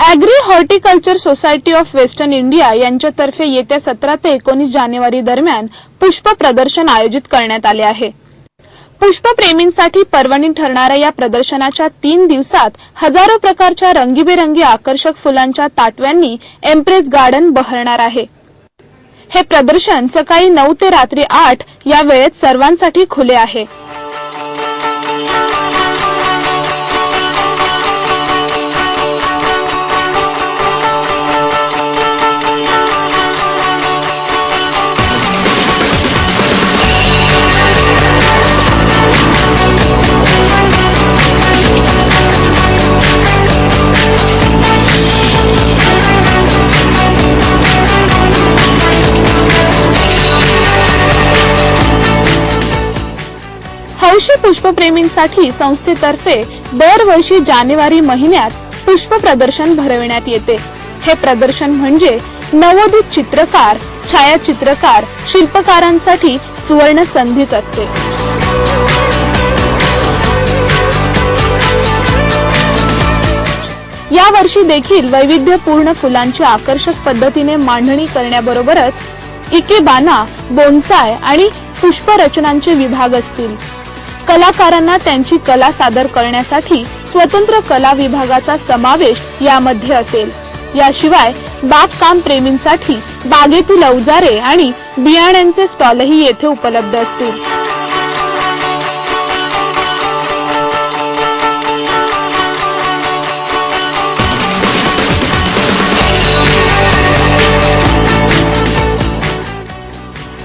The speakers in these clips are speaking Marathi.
Agri horticulture society of western India यांच्यातर्फे येत्या सतरा ते एकोणीस जानेवारी दरम्यान पुष्प प्रदर्शन आयोजित करण्यात आले आहे. पुष्पप्रेमींसाठी पर्वणी ठरणाऱ्या या प्रदर्शनाच्या तीन दिवसात हजारो प्रकारच्या रंगीबेरंगी आकर्षक फुलांच्या ताटव्यांनी एम्प्रेस गार्डन बहरणार आहे. हे प्रदर्शन सकाळी नऊ ते रात्री आठ या वेळेत सर्वांसाठी खुले आहे. हौशी पुष्पप्रेमींसाठी संस्थेतर्फे दरवर्षी जानेवारी महिन्यात पुष्प प्रदर्शन भरविण्यात येते. हे प्रदर्शन म्हणजे नवोदित चित्रकार छायाचित्रकार शिल्पकारांसाठी सुवर्ण संधीच असते. या वर्षी देखील वैविध्यपूर्ण फुलांची आकर्षक पद्धतीने मांडणी करण्याबरोबरच इकेबाना बोन्साय आणि पुष्परचनांचे विभाग असतील. कलाकारांना त्यांची कला सादर करण्यासाठी स्वतंत्र कला विभागाचा समावेश यामध्ये असेल. याशिवाय बागकाम प्रेमींसाठी बागेतील अवजारे आणि बियाण्यांचे स्टॉलही येथे उपलब्ध असतील.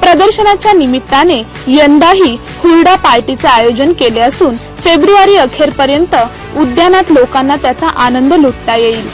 प्रदर्शनाच्या निमित्ताने यंदाही हुरडा पार्टीचे आयोजन केले असून फेब्रुवारी अखेरपर्यंत उद्यानात लोकांना त्याचा आनंद लुटता येईल.